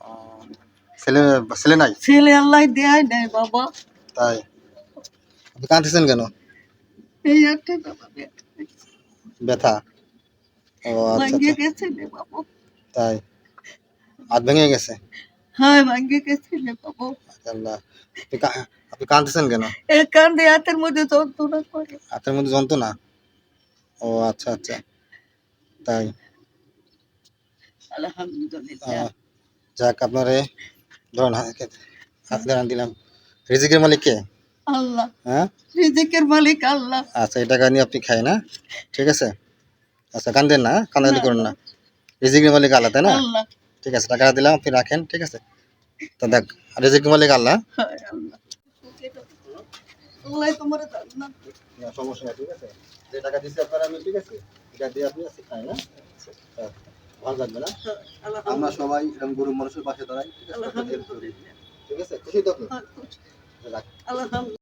ও, ছেলে ছেলে নাই? ছেলে আল্লাহ দেয় নাই বাবা। তাই? আপনি কাঁদতেছেন কেন? এই একটা বাবা ব্যথা। ও আচ্ছা গেছে রে বাবা। তাই? হাত ভেঙে গেছে? হ্যাঁ ভাঙ্গে গেছে রে বাবা। আল্লাহ আপনি কাঁদতেছেন কেন? এই কান্দে হাতের মধ্যে যন্ত্রণা করে। হাতের মধ্যে যন্ত্রণা? ও আচ্ছা আচ্ছা। তাই? আলহামদুলিল্লাহ। যাক আপনারে ধরুন হাত হাত দিলাম। রিজিকের মালিক কে? আল্লাহ। হ্যাঁ? রিজিকের মালিক আল্লাহ। আচ্ছা এই টাকা নিয়ে আপনি খাই না ঠিক আছে? আচ্ছা কান্দেন না কান্দাকান্দি করেন না। রিজিকের মালিক আল্লাহ তাই না? ঠিক আছে টাকা দিলাম আপনি রাখেন ঠিক আছে? তো দেখ রিজিকের মালিক আল্লাহ। হায় সমস্যা ঠিক আছে? যে টাকা দিচ্ছি আপনার আমি ঠিক আছে? এটা দিয়ে আপনি খাই না আচ্ছা, ভালো লাগবে না? আমরা সবাই এরকম গরিব মানুষের পাশে দাঁড়াই ঠিক আছে? খুশি তো? আপনি